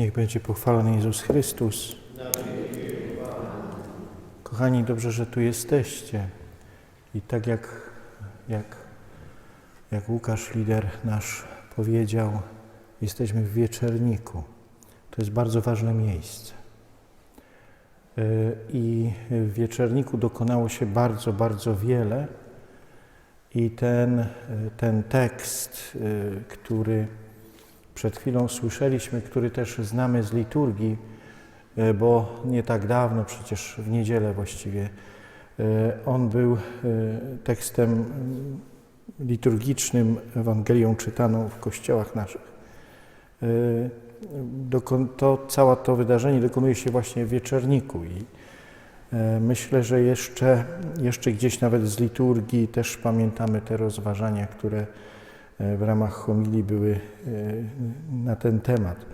Niech będzie pochwalony Jezus Chrystus. Kochani, dobrze, że tu jesteście. I tak jak, jak, jak Łukasz, lider nasz, powiedział, jesteśmy w wieczerniku. To jest bardzo ważne miejsce. Yy, I w wieczerniku dokonało się bardzo, bardzo wiele. I ten, ten tekst, yy, który przed chwilą słyszeliśmy, który też znamy z liturgii, yy, bo nie tak dawno, przecież w niedzielę właściwie, on był tekstem liturgicznym, Ewangelią czytaną w kościołach naszych. To, całe to wydarzenie dokonuje się właśnie w wieczorniku i myślę, że jeszcze, jeszcze gdzieś nawet z liturgii też pamiętamy te rozważania, które w ramach homilii były na ten temat.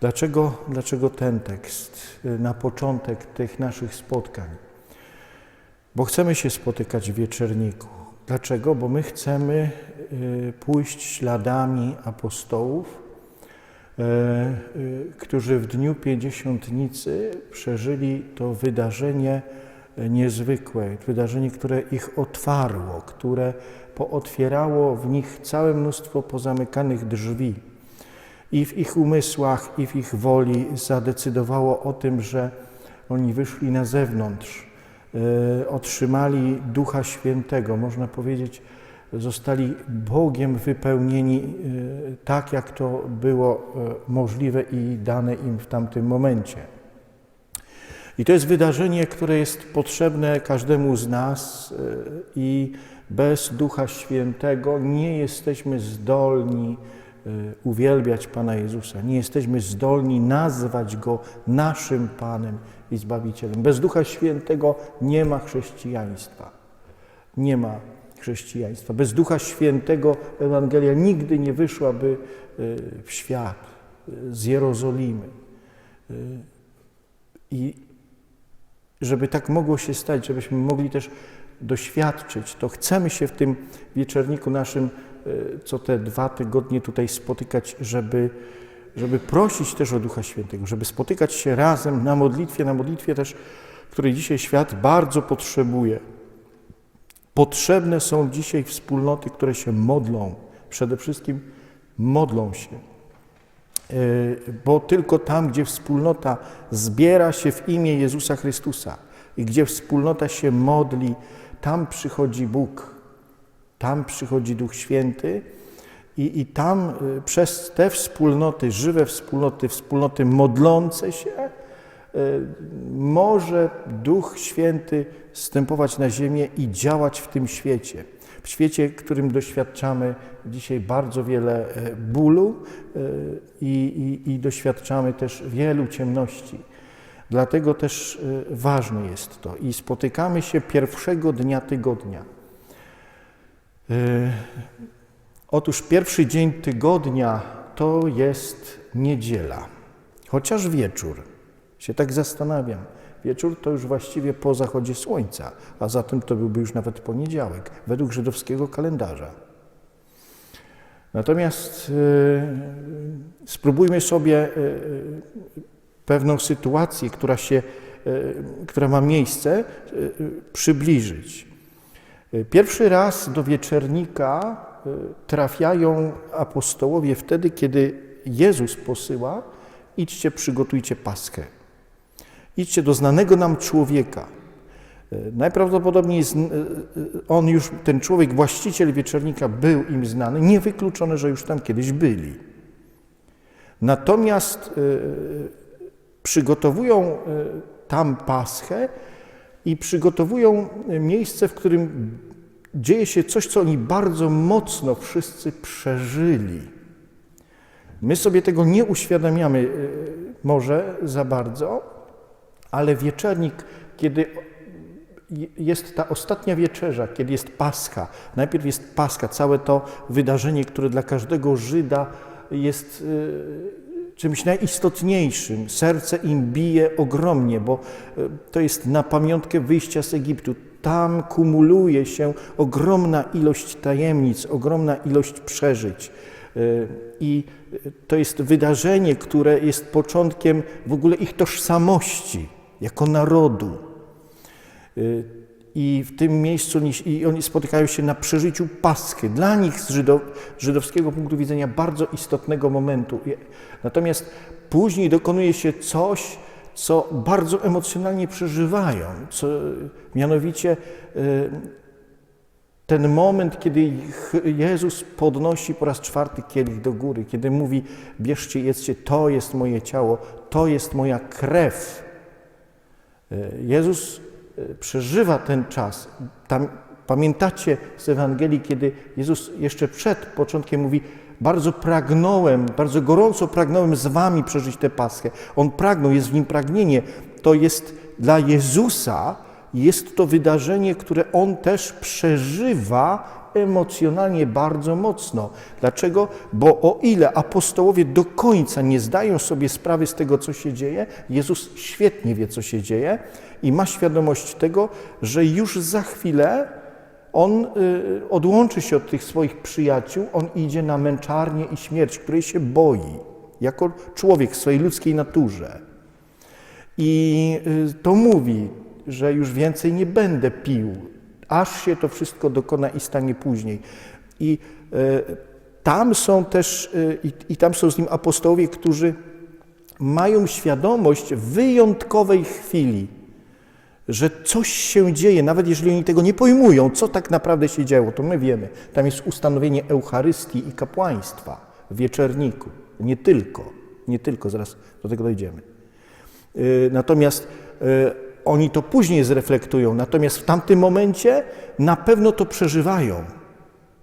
Dlaczego, dlaczego ten tekst na początek tych naszych spotkań? Bo chcemy się spotykać w wieczorniku. Dlaczego? Bo my chcemy pójść śladami apostołów, którzy w dniu pięćdziesiątnicy przeżyli to wydarzenie niezwykłe, wydarzenie, które ich otwarło, które pootwierało w nich całe mnóstwo pozamykanych drzwi i w ich umysłach, i w ich woli zadecydowało o tym, że oni wyszli na zewnątrz, otrzymali Ducha Świętego, można powiedzieć, zostali Bogiem wypełnieni tak, jak to było możliwe i dane im w tamtym momencie. I to jest wydarzenie, które jest potrzebne każdemu z nas i bez Ducha Świętego nie jesteśmy zdolni uwielbiać Pana Jezusa, nie jesteśmy zdolni nazwać Go naszym Panem i Zbawicielem. Bez Ducha Świętego nie ma chrześcijaństwa. Nie ma chrześcijaństwa. Bez Ducha Świętego Ewangelia nigdy nie wyszłaby w świat z Jerozolimy. I żeby tak mogło się stać, żebyśmy mogli też doświadczyć, to chcemy się w tym wieczorniku naszym co te dwa tygodnie tutaj spotykać, żeby, żeby prosić też o Ducha Świętego, żeby spotykać się razem na modlitwie, na modlitwie też, której dzisiaj świat bardzo potrzebuje. Potrzebne są dzisiaj wspólnoty, które się modlą, przede wszystkim modlą się. Bo tylko tam, gdzie wspólnota zbiera się w imię Jezusa Chrystusa i gdzie wspólnota się modli, tam przychodzi Bóg, tam przychodzi Duch Święty i, i tam przez te wspólnoty, żywe wspólnoty, wspólnoty modlące się, może Duch Święty stępować na ziemię i działać w tym świecie. W świecie, w którym doświadczamy dzisiaj bardzo wiele bólu i, i, i doświadczamy też wielu ciemności. Dlatego też ważne jest to. I spotykamy się pierwszego dnia tygodnia. Otóż pierwszy dzień tygodnia to jest niedziela, chociaż wieczór. Się tak zastanawiam. Wieczór to już właściwie po zachodzie słońca, a zatem to byłby już nawet poniedziałek, według żydowskiego kalendarza. Natomiast yy, spróbujmy sobie yy, pewną sytuację, która, się, yy, która ma miejsce, przybliżyć. Pierwszy raz do wieczernika trafiają apostołowie wtedy, kiedy Jezus posyła: idźcie, przygotujcie paskę. Idźcie do znanego nam człowieka. Najprawdopodobniej on już, ten człowiek, właściciel wieczornika, był im znany. Niewykluczone, że już tam kiedyś byli. Natomiast przygotowują tam paschę i przygotowują miejsce, w którym dzieje się coś, co oni bardzo mocno wszyscy przeżyli. My sobie tego nie uświadamiamy może za bardzo, ale wieczernik, kiedy jest ta ostatnia wieczerza, kiedy jest Pascha, najpierw jest Pascha, całe to wydarzenie, które dla każdego Żyda jest czymś najistotniejszym. Serce im bije ogromnie, bo to jest na pamiątkę wyjścia z Egiptu. Tam kumuluje się ogromna ilość tajemnic, ogromna ilość przeżyć. Y, I to jest wydarzenie, które jest początkiem w ogóle ich tożsamości jako narodu. I w tym miejscu i oni spotykają się na przeżyciu Paschy. Dla nich z żydow, żydowskiego punktu widzenia bardzo istotnego momentu. Natomiast później dokonuje się coś, co bardzo emocjonalnie przeżywają. Co, mianowicie y, ten moment, kiedy Jezus podnosi po raz czwarty kielich do góry, kiedy mówi: Bierzcie, jedzcie, to jest moje ciało, to jest moja krew. Y, Jezus przeżywa ten czas. Tam, pamiętacie z Ewangelii, kiedy Jezus jeszcze przed początkiem mówi: Bardzo pragnąłem, bardzo gorąco pragnąłem z wami przeżyć tę Paschę. On pragnął, jest w nim pragnienie. To jest dla Jezusa, jest to wydarzenie, które on też przeżywa emocjonalnie bardzo mocno. Dlaczego? Bo o ile apostołowie do końca nie zdają sobie sprawy z tego, co się dzieje, Jezus świetnie wie, co się dzieje i ma świadomość tego, że już za chwilę on y, odłączy się od tych swoich przyjaciół, on idzie na męczarnię i śmierć, której się boi, jako człowiek w swojej ludzkiej naturze. I y, to mówi, że już więcej nie będę pił, aż się to wszystko dokona i stanie później. I y, tam są też, i tam są z nim apostołowie, którzy mają świadomość wyjątkowej chwili, że coś się dzieje, nawet jeżeli oni tego nie pojmują, co tak naprawdę się działo, to my wiemy. Tam jest ustanowienie Eucharystii i kapłaństwa w wieczerniku. Nie tylko, nie tylko, zaraz do tego dojdziemy. Y, Natomiast y, oni to później zreflektują, natomiast w tamtym momencie na pewno to przeżywają.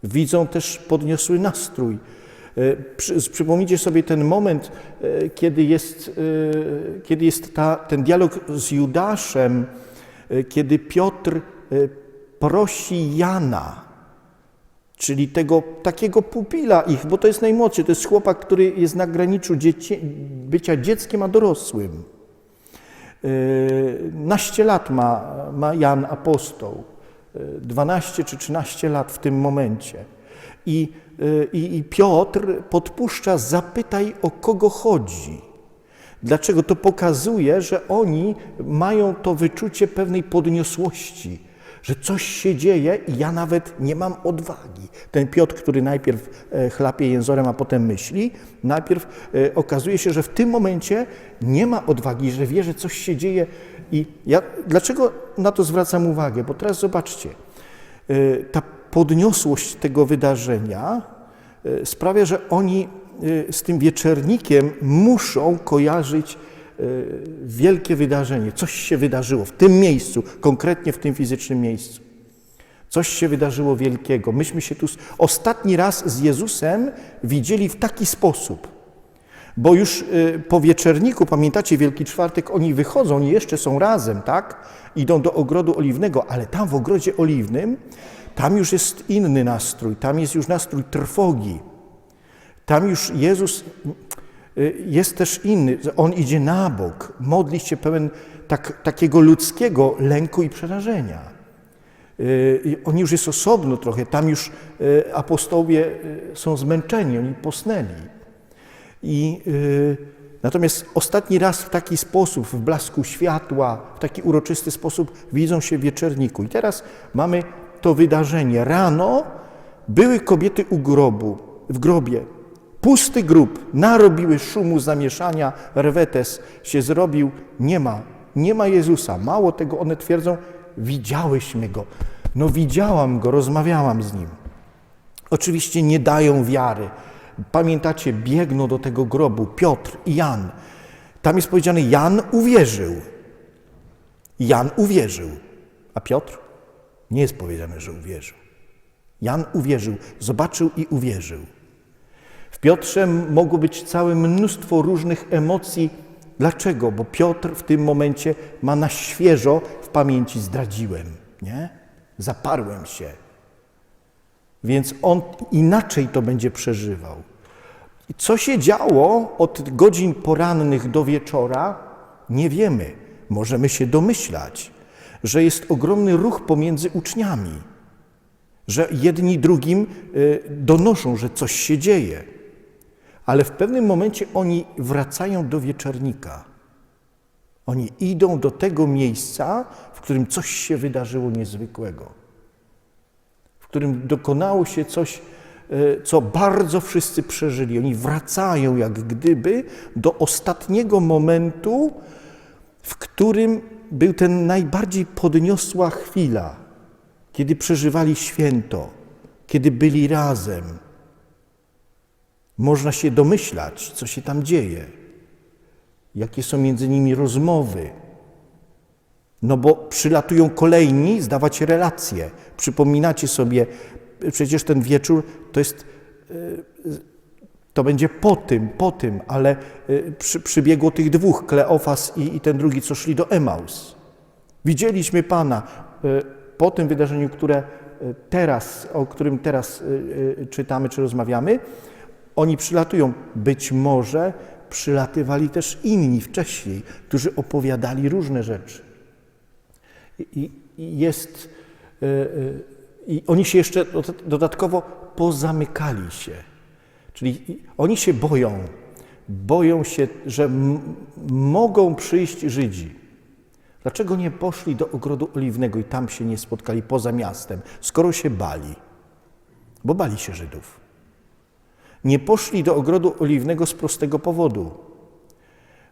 Widzą też podniosły nastrój. Y, przy- Przypomnijcie sobie ten moment, kiedy jest, kiedy jest ta, ten dialog z Judaszem, kiedy Piotr y, prosi Jana, czyli tego takiego pupila ich, bo to jest najmłodszy, to jest chłopak, który jest na graniczu dzieci, bycia dzieckiem a dorosłym. Yy, Naście lat ma, ma Jan apostoł, Yy, 12 czy 13 lat w tym momencie. I, i, I Piotr podpuszcza, zapytaj o kogo chodzi. Dlaczego? To pokazuje, że oni mają to wyczucie pewnej podniosłości, że coś się dzieje i ja nawet nie mam odwagi. Ten Piotr, który najpierw e, chlapie jęzorem, a potem myśli, najpierw e, okazuje się, że w tym momencie nie ma odwagi, że wie, że coś się dzieje. I ja, dlaczego na to zwracam uwagę? Bo teraz zobaczcie, e, ta podniosłość tego wydarzenia sprawia, że oni z tym wieczernikiem muszą kojarzyć e, wielkie wydarzenie. Coś się wydarzyło w tym miejscu, konkretnie w tym fizycznym miejscu. Coś się wydarzyło wielkiego. Myśmy się tu ostatni raz z Jezusem widzieli w taki sposób. Bo już y, po wieczerniku, pamiętacie, Wielki Czwartek, oni wychodzą, oni jeszcze są razem, tak? Idą do ogrodu oliwnego, ale tam w ogrodzie oliwnym, tam już jest inny nastrój, tam jest już nastrój trwogi. Tam już Jezus y, jest też inny. On idzie na bok, modli się pełen tak, takiego ludzkiego lęku i przerażenia. Y, On już jest osobno trochę, tam już y, apostołowie są zmęczeni, oni posnęli. I natomiast ostatni raz w taki sposób, w blasku światła, w taki uroczysty sposób widzą się w wieczerniku. I teraz mamy to wydarzenie. Rano były kobiety u grobu, w grobie. Pusty grób, narobiły szumu, zamieszania, rwetes się zrobił, nie ma, nie ma Jezusa. Mało tego, one twierdzą, widziałyśmy Go. No widziałam Go, rozmawiałam z Nim. Oczywiście nie dają wiary. Pamiętacie, biegną do tego grobu Piotr i Jan. Tam jest powiedziane, Jan uwierzył. Jan uwierzył. A Piotr? Nie jest powiedziane, że uwierzył. Jan uwierzył, zobaczył i uwierzył. W Piotrze mogło być całe mnóstwo różnych emocji. Dlaczego? Bo Piotr w tym momencie ma na świeżo w pamięci zdradziłem, nie? Zaparłem się. Więc on inaczej to będzie przeżywał. I co się działo od godzin porannych do wieczora, nie wiemy. Możemy się domyślać, że jest ogromny ruch pomiędzy uczniami, że jedni drugim y, donoszą, że coś się dzieje. Ale w pewnym momencie oni wracają do wieczornika. Oni idą do tego miejsca, w którym coś się wydarzyło niezwykłego, w którym dokonało się coś, e, co bardzo wszyscy przeżyli. Oni wracają jak gdyby do ostatniego momentu, w którym był ten najbardziej podniosła chwila, kiedy przeżywali święto, kiedy byli razem. Można się domyślać, co się tam dzieje, jakie są między nimi rozmowy. No bo przylatują kolejni zdawać relacje. Przypominacie sobie, przecież ten wieczór to jest, e, to będzie po tym, po tym, ale e, przy, przybiegło tych dwóch, Kleofas i, i ten drugi, co szli do Emaus. Widzieliśmy Pana e, po tym wydarzeniu, które teraz, o którym teraz czytamy czy rozmawiamy. Oni przylatują. Być może przylatywali też inni wcześniej, którzy opowiadali różne rzeczy. I, i jest, i oni się jeszcze dodatkowo pozamykali się. Czyli oni się boją, boją się, że mogą przyjść Żydzi. Dlaczego nie poszli do ogrodu oliwnego i tam się nie spotkali poza miastem, skoro się bali? Bo bali się Żydów. Nie poszli do ogrodu oliwnego z prostego powodu.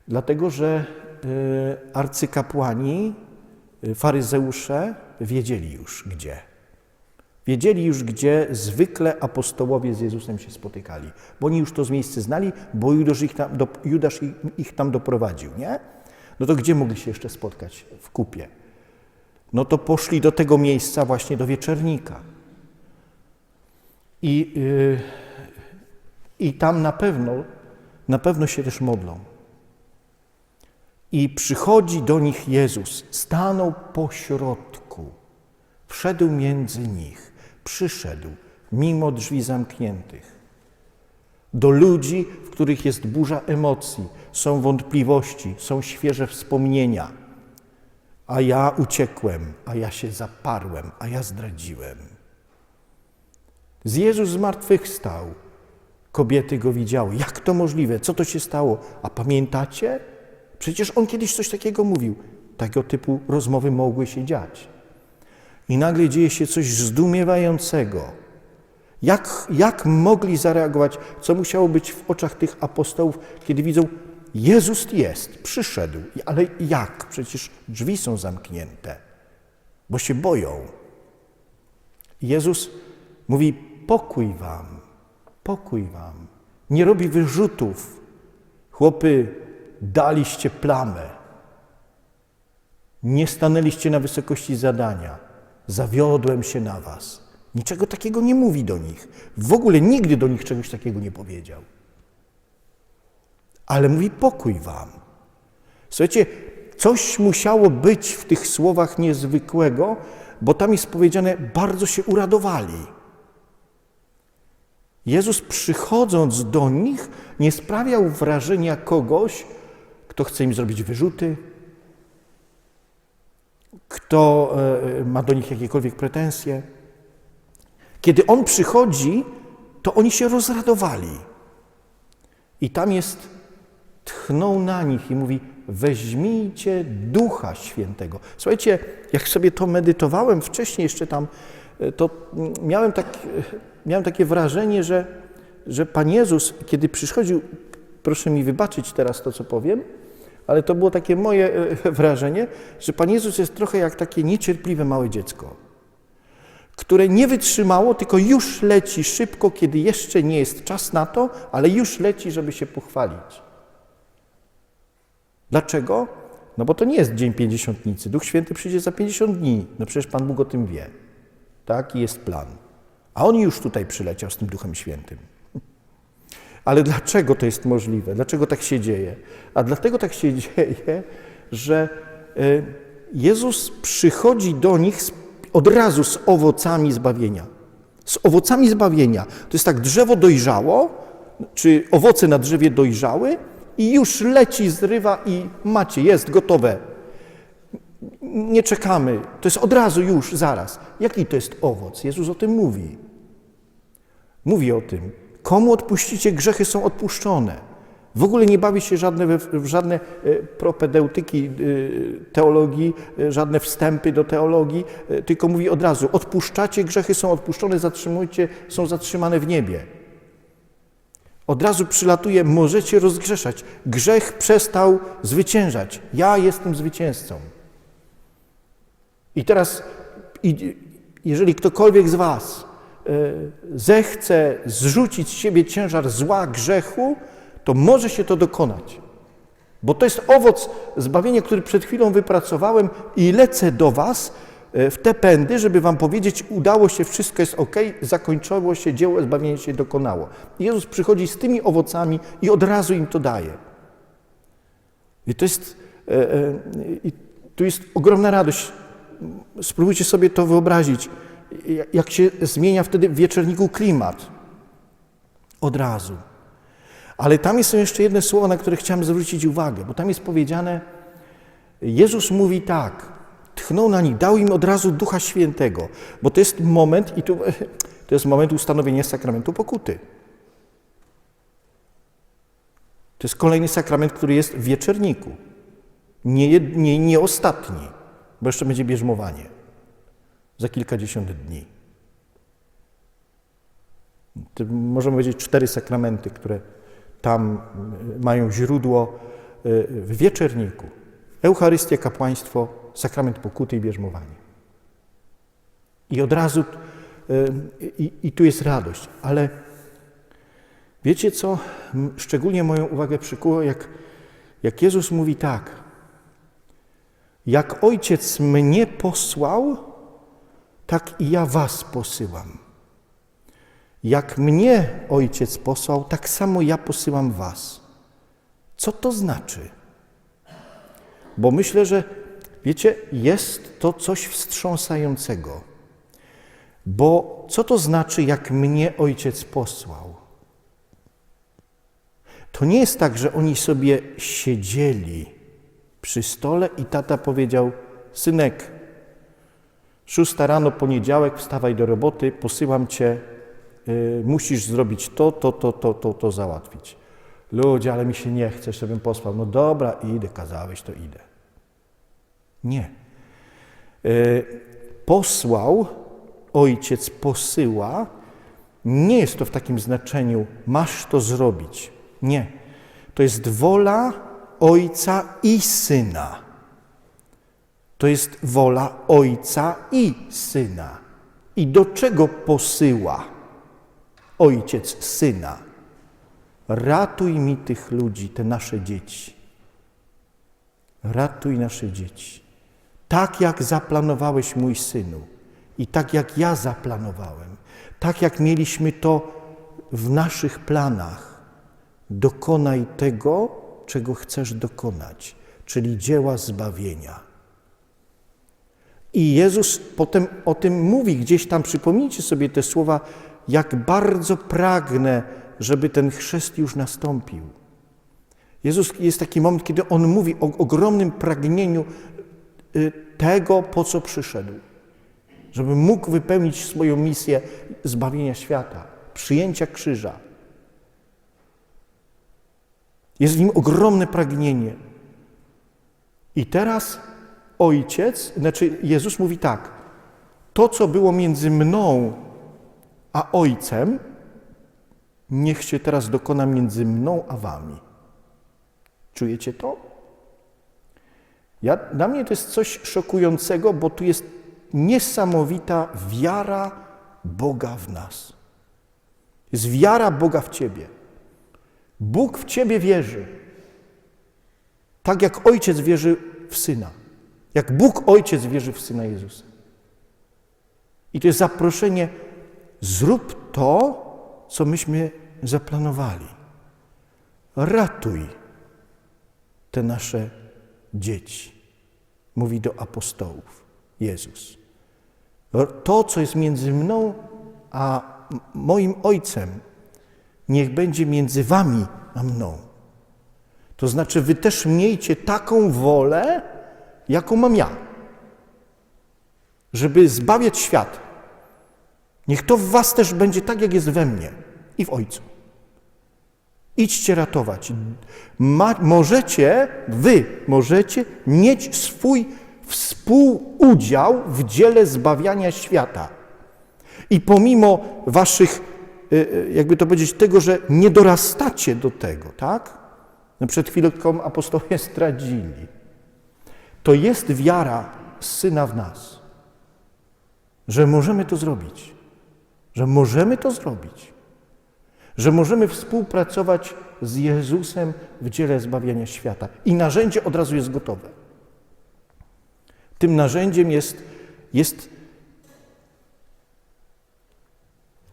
Dlatego, że y, arcykapłani, y, faryzeusze wiedzieli już gdzie. Wiedzieli już, gdzie zwykle apostołowie z Jezusem się spotykali, bo oni już to z miejsca znali, bo Judasz ich tam, do, Judasz ich tam doprowadził, nie? No to gdzie mogli się jeszcze spotkać? W kupie. No to poszli do tego miejsca właśnie do wieczernika. I, yy, i tam na pewno, na pewno się też modlą. I przychodzi do nich Jezus, stanął po środku, wszedł między nich, przyszedł mimo drzwi zamkniętych. Do ludzi, w których jest burza emocji, są wątpliwości, są świeże wspomnienia. A ja uciekłem, a ja się zaparłem, a ja zdradziłem. Z Jezus zmartwychwstał. Kobiety go widziały. Jak to możliwe? Co to się stało? A pamiętacie? Przecież on kiedyś coś takiego mówił. Takiego typu rozmowy mogły się dziać. I nagle dzieje się coś zdumiewającego. Jak, jak mogli zareagować? Co musiało być w oczach tych apostołów, kiedy widzą, Jezus jest, przyszedł. Ale jak? Przecież drzwi są zamknięte, bo się boją. Jezus mówi: Pokój wam, pokój wam. Nie robi wyrzutów. Chłopy, daliście plamę. Nie stanęliście na wysokości zadania. Zawiodłem się na was. Niczego takiego nie mówi do nich. W ogóle nigdy do nich czegoś takiego nie powiedział. Ale mówi pokój wam. Słuchajcie, coś musiało być w tych słowach niezwykłego, bo tam jest powiedziane, bardzo się uradowali. Jezus przychodząc do nich nie sprawiał wrażenia kogoś, kto chce im zrobić wyrzuty, kto e, ma do nich jakiekolwiek pretensje. Kiedy On przychodzi, to oni się rozradowali. I tam jest, tchnął na nich i mówi, weźmijcie Ducha Świętego. Słuchajcie, jak sobie to medytowałem wcześniej jeszcze tam, e, to miałem, tak, e, miałem takie wrażenie, że, że Pan Jezus, kiedy przychodził, proszę mi wybaczyć teraz to, co powiem, ale to było takie moje wrażenie, że Pan Jezus jest trochę jak takie niecierpliwe małe dziecko, które nie wytrzymało, tylko już leci szybko, kiedy jeszcze nie jest czas na to, ale już leci, żeby się pochwalić. Dlaczego? No bo to nie jest dzień pięćdziesiątnicy. Duch Święty przyjdzie za 50 dni. No przecież Pan Bóg o tym wie. Taki jest plan. A On już tutaj przyleciał z tym Duchem Świętym. Ale dlaczego to jest możliwe? Dlaczego tak się dzieje? A dlatego tak się dzieje, że e, Jezus przychodzi do nich od razu z owocami zbawienia. Z owocami zbawienia. To jest tak, drzewo dojrzało, czy owoce na drzewie dojrzały i już leci, zrywa i macie, jest gotowe. Nie czekamy. To jest od razu, już, zaraz. Jaki to jest owoc? Jezus o tym mówi. Mówi o tym. Komu odpuścicie, grzechy są odpuszczone. W ogóle nie bawi się żadne, w żadne e, propedeutyki e, teologii, e, żadne wstępy do teologii, tylko mówi od razu: odpuszczacie, grzechy są odpuszczone, zatrzymujcie, są zatrzymane w niebie. Od razu przylatuje, możecie rozgrzeszać. Grzech przestał zwyciężać. Ja jestem zwycięzcą. I teraz, jeżeli ktokolwiek z Was zechce zrzucić z siebie ciężar zła, grzechu, to może się to dokonać. Bo to jest owoc zbawienia, który przed chwilą wypracowałem i lecę do Was e, w te pędy, żeby Wam powiedzieć, udało się, wszystko jest ok, zakończyło się, dzieło zbawienia się dokonało. Jezus przychodzi z tymi owocami i od razu im to daje. I to jest, e, e, i tu jest ogromna radość. Spróbujcie sobie to wyobrazić, jak- się zmienia wtedy w wieczorniku klimat. Od razu. Ale tam są jeszcze jedne słowa, na które chciałem zwrócić uwagę, bo tam jest powiedziane, Jezus mówi tak, tchnął na nich, dał im od razu Ducha Świętego, bo to jest moment, i tu, to jest moment ustanowienia sakramentu pokuty. To jest kolejny sakrament, który jest w wieczerniku. Nie, nie, nie ostatni, bo jeszcze będzie bierzmowanie za kilkadziesiąt dni. To możemy powiedzieć cztery sakramenty, które tam y, mają źródło y, w wieczerniku. Eucharystia, kapłaństwo, sakrament pokuty i bierzmowanie. I od razu, y, i, i tu jest radość, ale wiecie co, szczególnie moją uwagę przykuło, jak, jak Jezus mówi tak, jak Ojciec mnie posłał, tak i ja was posyłam. Jak mnie Ojciec posłał, tak samo ja posyłam was. Co to znaczy? Bo myślę, że wiecie, jest to coś wstrząsającego. Bo co to znaczy, jak mnie Ojciec posłał? To nie jest tak, że oni sobie siedzieli przy stole i tata powiedział: Synek, szósta rano, poniedziałek, wstawaj do roboty, posyłam cię, y, musisz zrobić to, to, to, to, to, to załatwić. Ludzie, ale mi się nie chce, żebym posłał. No dobra, idę, kazałeś, to idę. Nie. Y, Posłał, ojciec posyła, nie jest to w takim znaczeniu, masz to zrobić. Nie. To jest wola ojca i syna. To jest wola ojca i syna. I do czego posyła ojciec syna? Ratuj mi tych ludzi, te nasze dzieci. Ratuj nasze dzieci. Tak jak zaplanowałeś, mój synu, i tak jak ja zaplanowałem, tak jak mieliśmy to w naszych planach, dokonaj tego, czego chcesz dokonać, czyli dzieła zbawienia. I Jezus potem o tym mówi, gdzieś tam przypomnijcie sobie te słowa, jak bardzo pragnę, żeby ten chrzest już nastąpił. Jezus jest taki moment, kiedy On mówi o ogromnym pragnieniu y, tego, po co przyszedł. Żeby mógł wypełnić swoją misję zbawienia świata, przyjęcia krzyża. Jest w nim ogromne pragnienie. I teraz ojciec, znaczy Jezus mówi tak: To, co było między mną a ojcem, niech się teraz dokona między mną a wami. Czujecie to? Ja, dla mnie to jest coś szokującego, bo tu jest niesamowita wiara Boga w nas. Jest wiara Boga w Ciebie. Bóg w Ciebie wierzy. Tak jak Ojciec wierzy w Syna. Jak Bóg Ojciec wierzy w Syna Jezusa. I to jest zaproszenie, zrób to, co myśmy zaplanowali. Ratuj te nasze dzieci. Mówi do apostołów Jezus. To, co jest między mną a moim Ojcem, niech będzie między wami a mną. To znaczy, wy też miejcie taką wolę, jaką mam ja, żeby zbawiać świat. Niech to w was też będzie tak, jak jest we mnie i w Ojcu. Idźcie ratować. Ma, możecie, wy możecie mieć swój współudział w dziele zbawiania świata. I pomimo waszych, y, y, jakby to powiedzieć, tego, że nie dorastacie do tego, tak? No przed chwilką apostołowie zdradzili. To jest wiara Syna w nas, że możemy to zrobić, że możemy to zrobić, że możemy współpracować z Jezusem w dziele zbawienia świata. I narzędzie od razu jest gotowe. Tym narzędziem jest, jest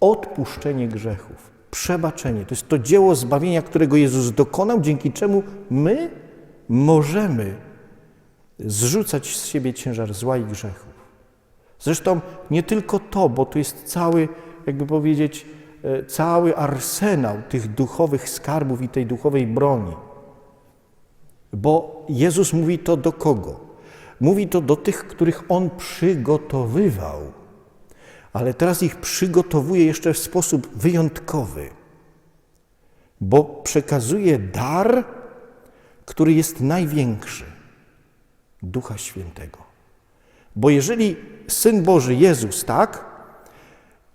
odpuszczenie grzechów, przebaczenie. To jest to dzieło zbawienia, którego Jezus dokonał, dzięki czemu my możemy zrzucać z siebie ciężar zła i grzechów. Zresztą nie tylko to, bo tu jest cały, jakby powiedzieć, e, cały arsenał tych duchowych skarbów i tej duchowej broni. Bo Jezus mówi to do kogo? Mówi to do tych, których On przygotowywał. Ale teraz ich przygotowuje jeszcze w sposób wyjątkowy, bo przekazuje dar, który jest największy Ducha Świętego. Bo jeżeli Syn Boży Jezus, tak,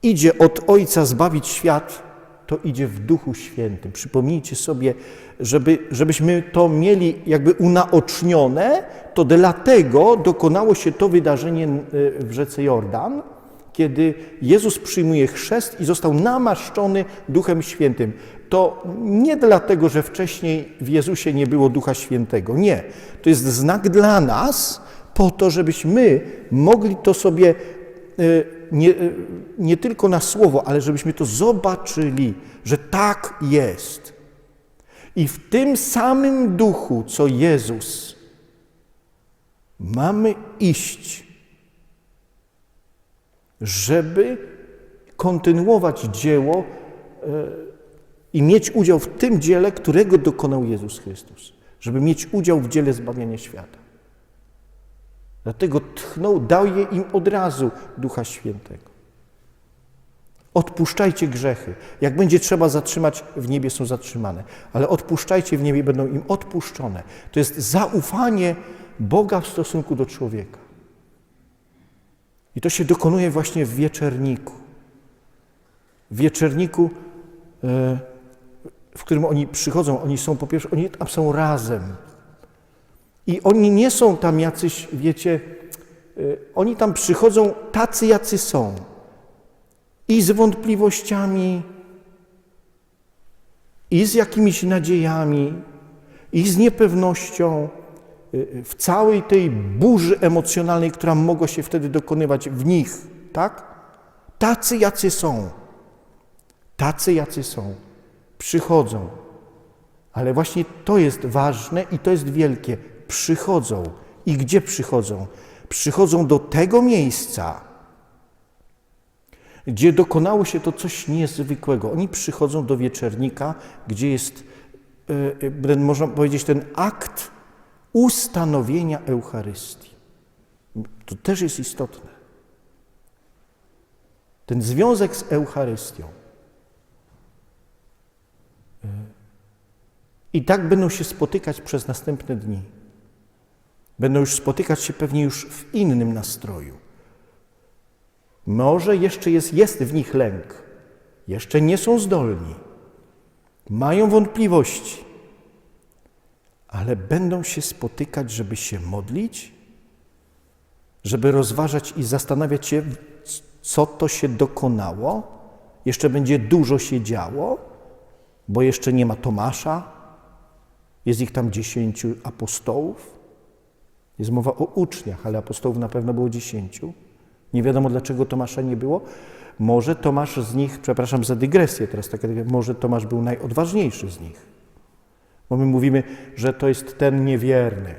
idzie od Ojca zbawić świat, to idzie w Duchu Świętym. Przypomnijcie sobie, żeby, żebyśmy to mieli jakby unaocznione, to dlatego dokonało się to wydarzenie e, w rzece Jordan, kiedy Jezus przyjmuje chrzest i został namaszczony Duchem Świętym. To nie dlatego, że wcześniej w Jezusie nie było Ducha Świętego. Nie. To jest znak dla nas, po to, żebyśmy mogli to sobie e, nie, e, nie tylko na słowo, ale żebyśmy to zobaczyli, że tak jest. I w tym samym duchu, co Jezus, mamy iść, żeby kontynuować dzieło e, i mieć udział w tym dziele, którego dokonał Jezus Chrystus, żeby mieć udział w dziele zbawiania świata. Dlatego tchnął, dał je im od razu Ducha Świętego. Odpuszczajcie grzechy. Jak będzie trzeba zatrzymać, w niebie są zatrzymane, ale odpuszczajcie w niebie, będą im odpuszczone. To jest zaufanie Boga w stosunku do człowieka. I to się dokonuje właśnie w wieczerniku. W wieczerniku, e, w którym oni przychodzą, oni są po pierwsze, oni tam są razem. I oni nie są tam jacyś, wiecie, e, oni tam przychodzą tacy, jacy są. I z wątpliwościami, i z jakimiś nadziejami, i z niepewnością, Y, w całej tej burzy emocjonalnej, która mogła się wtedy dokonywać w nich, tak? Tacy, jacy są. Tacy, jacy są. Przychodzą. Ale właśnie to jest ważne i to jest wielkie. Przychodzą. I gdzie przychodzą? Przychodzą do tego miejsca, gdzie dokonało się to coś niezwykłego. Oni przychodzą do wieczernika, gdzie jest, yy, można powiedzieć, ten akt ustanowienia Eucharystii. To też jest istotne. Ten związek z Eucharystią. I tak będą się spotykać przez następne dni. Będą już spotykać się pewnie już w innym nastroju. Może jeszcze jest, jest w nich lęk, jeszcze nie są zdolni, mają wątpliwości, ale będą się spotykać, żeby się modlić, żeby rozważać i zastanawiać się, co to się dokonało. Jeszcze będzie dużo się działo, bo jeszcze nie ma Tomasza, jest ich tam dziesięciu apostołów. Jest mowa o uczniach, ale apostołów na pewno było dziesięciu. Nie wiadomo, dlaczego Tomasza nie było. Może Tomasz z nich, przepraszam za dygresję teraz, tak, może Tomasz był najodważniejszy z nich. Bo my mówimy, że to jest ten niewierny.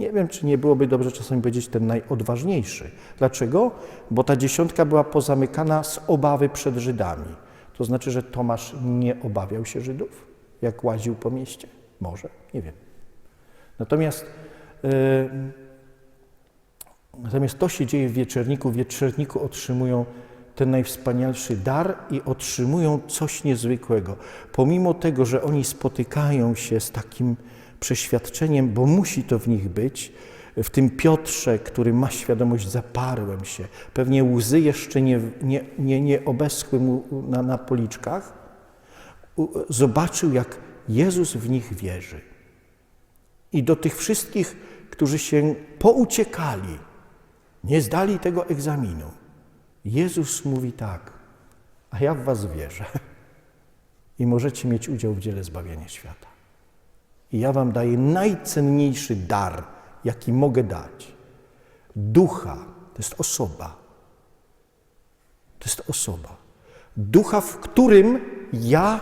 Nie wiem, czy nie byłoby dobrze czasami powiedzieć ten najodważniejszy. Dlaczego? Bo ta dziesiątka była pozamykana z obawy przed Żydami. To znaczy, że Tomasz nie obawiał się Żydów, jak łaził po mieście? Może, nie wiem. Natomiast, yy, natomiast to się dzieje w wieczerniku. W wieczerniku otrzymują ten najwspanialszy dar i otrzymują coś niezwykłego. Pomimo tego, że oni spotykają się z takim przeświadczeniem, bo musi to w nich być, w tym Piotrze, który ma świadomość, zaparłem się, pewnie łzy jeszcze nie, nie, nie, nie obeschły mu na, na policzkach, zobaczył, jak Jezus w nich wierzy. I do tych wszystkich, którzy się pouciekali, nie zdali tego egzaminu, Jezus mówi tak, a ja w was wierzę i możecie mieć udział w dziele zbawienia świata. I ja wam daję najcenniejszy dar, jaki mogę dać. Ducha, to jest osoba. To jest osoba. Ducha, w którym ja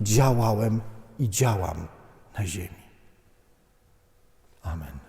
działałem i działam na ziemi. Amen.